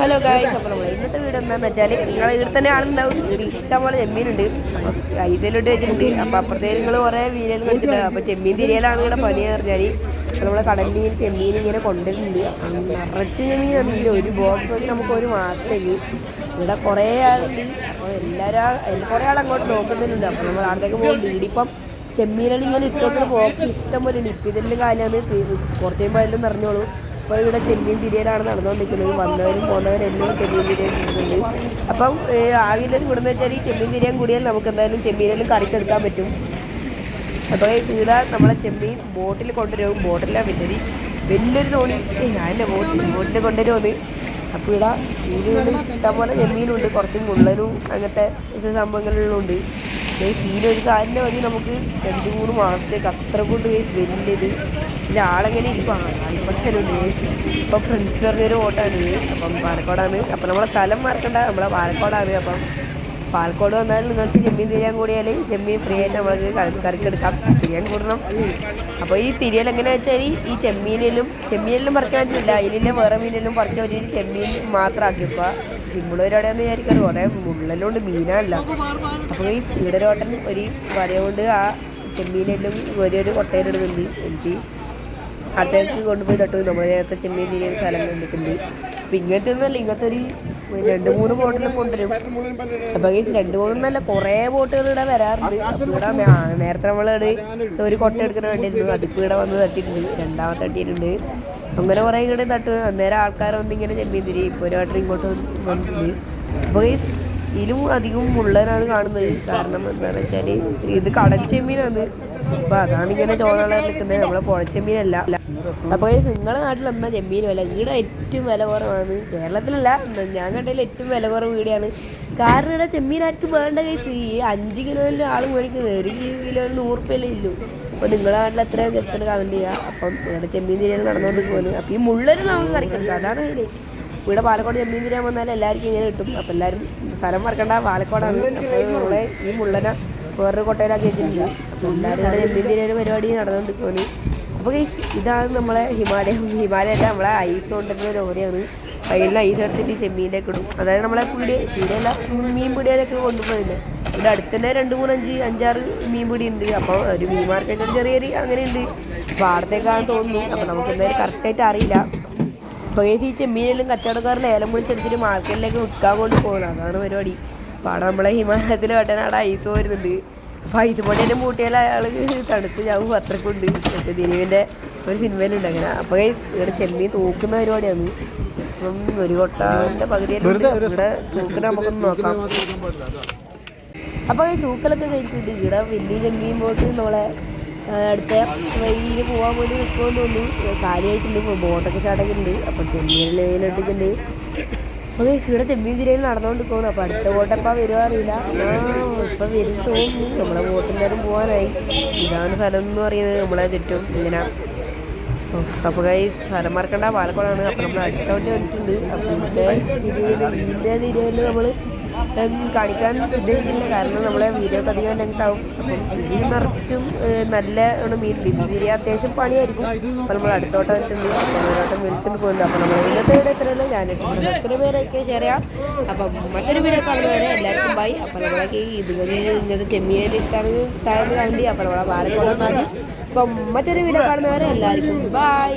Hello guys അപ്പോൾ നമ്മൾ ഇന്നത്തെ വീട് എന്താണെന്ന് വെച്ചാൽ നിങ്ങൾ ഇവിടെ തന്നെ ആളുണ്ടാവും. ഇഷ്ടംപോലെ ചെമ്മീനുണ്ട്. ഐസയിലോട്ട് വെച്ചിട്ടുണ്ട്. അപ്പോൾ അപ്പുറത്തേ നിങ്ങൾ കുറേ മീനുകൾ വെച്ചിട്ടുണ്ട് അപ്പോൾ ചെമ്മീൻ തിരിയലാണ് നിങ്ങളുടെ പണി പറഞ്ഞാൽ നമ്മളെ കടലിൽ നിന്ന് ചെമ്മീൻ ഇങ്ങനെ കൊണ്ടുവരുന്നുണ്ട്. നിറച്ച് ചെമ്മീനാണ് ഒരു ബോക്സ് വെച്ച് നമുക്ക് ഒരു മാസത്തേക്ക് ഇവിടെ കുറേ ആളുണ്ട്. അപ്പോൾ എല്ലാവരും കുറേ ആൾ അങ്ങോട്ട് നോക്കുന്നുണ്ട്. അപ്പോൾ നമ്മൾ അവിടത്തേക്ക് പോകുന്നുണ്ട് ഇവിടെ ഇപ്പം ചെമ്മീനുകൾ ഇങ്ങനെ ഇട്ടു വെക്കുന്ന ബോക്സ് ഇഷ്ടം പോലെ ഉണ്ട്. ഇപ്പം ഇതെല്ലാം കാര്യമാണ് കുറച്ച് കഴിയുമ്പോൾ എല്ലാം നിറഞ്ഞോളൂ. അപ്പോൾ ഇവിടെ ചെമ്മീൻ തിരിയലാണ് നടന്നുകൊണ്ടിരിക്കുന്നത്. വന്നവരും പോകുന്നവരും എല്ലാം ചെമ്മീൻ തിരിയാൻ ചെയ്യുന്നുണ്ട് അപ്പം ആകില്ലൊരു ഗുണമെന്ന് വെച്ചാൽ ഈ ചെമ്മീൻ തിരിയാൻ കൂടിയാൽ നമുക്ക് എന്തായാലും ചെമ്മീനെല്ലാം കറിക്കെടുക്കാൻ പറ്റും. അപ്പോൾ ചീട നമ്മളെ ചെമ്മീൻ ബോട്ടിൽ കൊണ്ടുവരും. ബോട്ടിലാണ് വലിയൊരു വലിയൊരു തോണി. ഞാനല്ലേ ബോട്ടിൽ ബോട്ടിൽ കൊണ്ടുവരുമെന്ന് അപ്പോൾ ഇവിടെ ഇതിലുണ്ട് ഇഷ്ടംപോലെ ചെമ്മീനുണ്ട്. കുറച്ച് മുള്ളനും അങ്ങനത്തെ സംഭവങ്ങളിലും ഉണ്ട് സീനൊരു കാലിന്റെ മതി നമുക്ക് രണ്ട് മൂന്ന് മാസത്തേക്ക് അത്ര കൊണ്ട് ഗൈസ് വലിയത്. പിന്നെ ആളെങ്ങനെ ഇരിക്കും? ആൽപ്പർസനുണ്ട് കേസ് ഇപ്പം ഫ്രണ്ട്സ് പറഞ്ഞൊരു ഓട്ടാണ് അപ്പം പാലക്കോടാണ്. അപ്പം നമ്മളെ സ്ഥലം മറക്കണ്ട. നമ്മളെ പാലക്കോടാണ്. അപ്പം പാലക്കോട് വന്നാൽ നിങ്ങൾക്ക് ജമ്മീൻ തിരിയാൻ കൂടിയാൽ ജമ്മീൻ ഫ്രീ ആയിട്ട് നമ്മൾക്ക് കറി- കറിക്കെടുക്കാം തിരിയാൻ കൂടണം. അപ്പോൾ ഈ തിരിയൽ എങ്ങനെയാ വെച്ചാൽ ഈ ചെമ്മീനിലും ചെമ്മീനിലും പറിക്കാൻ പറ്റില്ല. അതിലെ വേറെ മീനിലും പറിക്കാൻ പറ്റിയിട്ട് ചെമ്മീൻ മാത്രം ആക്കി വെക്കുക. സിമ്പിൾ പരിപാടിയാന്ന് വിചാരിക്കാറ്. കുറേ മുള്ളലുണ്ട് മീനല്ല അപ്പോൾ ഈ സീഡരോട്ടൻ ഒരു വര കൊണ്ട് ആ ചെമ്മീനെല്ലാം ഒരു കൊട്ടയിലിടുന്നുണ്ട്. എനിക്ക് അത്തേക്ക് കൊണ്ടുപോയി തട്ടു. നേരത്തെ ചെമ്മീൻ സ്ഥലം കണ്ടിട്ടുണ്ട്. അപ്പം ഇങ്ങനത്തെ ഒന്നുമല്ല ഇങ്ങനത്തെ ഒരു രണ്ട് മൂന്ന് ബോട്ടിലും കൊണ്ടുവരും. അപ്പോൾ ഈ രണ്ട് മൂന്നല്ല കുറേ ബോട്ടുകൾ ഇവിടെ വരാറുണ്ട്. നേരത്തെ നമ്മളോട് ഒരു കൊട്ട എടുക്കുന്ന വേണ്ടിയിരുന്നു അതിപ്പോൾ ഇവിടെ വന്ന് തട്ടിയിട്ടുണ്ട്. രണ്ടാമത്തെ തട്ടിയിട്ടുണ്ട്. അങ്ങനെ കുറേ ഇങ്ങോട്ട് തട്ടു അന്നേരം ആൾക്കാർ വന്നിങ്ങനെ ചെമ്മീൻ തിരി ഇപ്പോൾ ഒരു വട്ടം ഇങ്ങോട്ട് വന്നിട്ടുണ്ട്. അപ്പോൾ ഈ ഇതിലും അധികം മുള്ളനാണ് കാണുന്നത്. കാരണം എന്താണെന്ന് വെച്ചാൽ ഇത് കടൽ ചെമ്മീനാണ്. അപ്പോൾ അതാണ് ഇങ്ങനെ ചോദനകളെ നിൽക്കുന്നത് നമ്മളെ പുഴച്ചെമ്മീനല്ല അപ്പോൾ നിങ്ങളുടെ നാട്ടിൽ എന്താ ചെമ്മീൻ വില? ഇവിടെ ഏറ്റവും വില കുറവാണ്. കേരളത്തിലല്ല ഞാൻ കണ്ടതിൽ ഏറ്റവും വില കുറവ് ഇവിടെയാണ് കാരണം ഇവിടെ ചെമ്മീൻ ആർക്കും വേണ്ട കേസ് ഈ അഞ്ച് കിലോയിലും ആൾ മേടിക്കുന്നത് ഒരു കിലോ നൂറ് രൂപയല്ലേ ഇല്ലു അപ്പോൾ നിങ്ങളുടെ നാട്ടിൽ അത്രയും ജസ്റ്റ് കമന്റ് ചെയ്യുക അപ്പം ഇവിടെ ചെമ്മീൻ തിരിയാണ് നടന്നുകൊണ്ട് പോകുന്നത് അപ്പോൾ ഈ മുള്ളൊരു നമുക്ക് കറിക്കെടുക്കാം അതാണ് അതിന് ഇവിടെ പാലക്കോട് ചെമ്മീൻ തിരിയാൻ വന്നാൽ എല്ലാവർക്കും ഇങ്ങനെ കിട്ടും. അപ്പം എല്ലാവരും സ്ഥലം മറക്കണ്ട. പാലക്കോടാണ്. നമ്മളെ ഈ മുള്ളനെ വേറൊരു കൊട്ടയിലാക്കി വെച്ചിട്ടുണ്ട്. അപ്പോൾ എല്ലാവരും ഇവിടെ ചെമ്മീൻ തിരിയൊരു പരിപാടി നടന്നുകൊണ്ടിരിക്കുവാണ് അപ്പോൾ ഗൈസ് ഇതാണ് നമ്മളെ ഹിമാലയം ഹിമാലയല്ല നമ്മളെ ഐസ് കൊണ്ടിരുന്ന ലോറിയാണ്. കയ്യിൽ ഐസ് എടുത്തിട്ട് ചെമ്മീന്റെ ഒക്കെ ഇടും. അതായത് നമ്മളെ പീടിയ പീടിയല്ല മീൻ പീടിയയിലൊക്കെ കൊണ്ടുപോയില്ലേ? ഇവിടെ അടുത്ത് തന്നെ രണ്ട് മൂന്ന് അഞ്ച് അഞ്ചാറ് മീൻ പിടി ഉണ്ട്. അപ്പോൾ ഒരു മീൻ മാർക്കറ്റ് ചെറിയ അങ്ങനെ ഉണ്ട്. അപ്പോൾ ആടത്തേക്കാണെന്ന് തോന്നുന്നു. അപ്പോൾ നമുക്ക് എന്തായാലും കറക്റ്റായിട്ട് അറിയില്ല. ഈ ചെമ്മീനെല്ലാം കച്ചവടക്കാർ ഏലം പൊളിച്ചെടുത്തിട്ട് മാർക്കറ്റിലേക്ക് വിൽക്കാൻ കൊണ്ട് പോകുന്നത് അതാണ് പരിപാടി. അപ്പോൾ അവിടെ നമ്മളെ ഹിമാലയത്തിൽ വെട്ടനാട് ഐസ് വരുന്നുണ്ട് അപ്പോൾ ഐസ് പൊടിയെല്ലാം മൂട്ടിയാൽ അയാൾ തണുത്ത് ഞാൻ അത്രക്കുണ്ട് മറ്റേ ദിലീപിന്റെ ഒരു സിനിമയിലുണ്ട് അങ്ങനെ. അപ്പോൾ ഇവിടെ ചെമ്മീൻ തൂക്കുന്ന പരിപാടിയാണ്. അപ്പം ഒരു കൊട്ടാന്റെ പകുതി. ഇവിടെ തൂക്കുന്ന നമുക്കൊന്ന് നോക്കാം. അപ്പോൾ ഈ സൂക്കലൊക്കെ കഴിച്ചിട്ടുണ്ട് ഇവിടെ വലിയ ചെമ്മീൻ പോയിട്ട് നമ്മളെ അടുത്ത വഴിയിൽ പോകാൻ വേണ്ടി നിൽക്കുമെന്ന് തോന്നുന്നു കാര്യമായിട്ടുണ്ട്. ബോട്ടൊക്കെ ചാടക്കുന്നുണ്ട് അപ്പം ചെമ്മീൻ ലെയിലിട്ടിട്ടുണ്ട് അപ്പോൾ ഇവിടെ ചെമ്മീൻ തിരയിൽ നടന്നുകൊണ്ട് പോകുന്നു അപ്പോൾ അടുത്ത ബോട്ടപ്പോൾ വരുമോ അറിയില്ല. ഇപ്പം വരും തോന്നുന്നു. നമ്മളെ ബോട്ടിന്റെ പോകാനായി ഇതാണ് സ്ഥലം എന്ന് പറയുന്നത്. നമ്മളെ ചുറ്റും ഇങ്ങനെ. അപ്പോൾ കൈ സ്ഥലം മറക്കണ്ട. പാലക്കോടാണ്. അപ്പോൾ നമ്മൾ അടുത്ത വണ്ടി വന്നിട്ടുണ്ട്. അപ്പോൾ ഇതിന്റെ തിരയിൽ ഇതിന്റെ തിരയിൽ നമ്മൾ കാണിക്കാൻ ഉദ്ദേശിക്കില്ല കാരണം നമ്മളെ വീഡിയോ അധികം ലെങ്ത് ആവും അപ്പം ഇതിൽ നിറച്ചും നല്ല മീൻ ഇത് തിരിയാൻ അത്യാവശ്യം പണിയായിരിക്കും. അപ്പോൾ നമ്മൾ അടുത്തോട്ടം വന്നിട്ടുണ്ട്. അടുത്തോട്ടം വിളിച്ചിട്ട് പോകുന്നുണ്ട് അപ്പോൾ നമ്മൾ ഇന്നത്തെ വീഡിയോ എത്രയല്ലോ ഞാനിട്ടുണ്ട് എത്ര പേരൊക്കെ ഷെയർ ചെയ്യാം. അപ്പം മറ്റൊരു വീഡിയോ കാണുന്നവരെ എല്ലാവർക്കും ബൈ അപ്പോൾ നമ്മളൊക്കെ ഇതുവരെ ഇങ്ങനത്തെ ചെമ്മിയേലിട്ടാണ് താഴ്ന്നു കണ്ടി അപ്പോൾ നമ്മളെ വാരക്കോളം കാണി അപ്പം മറ്റൊരു വീഡിയോ കാണുന്നവരെ എല്ലാവർക്കും ബൈ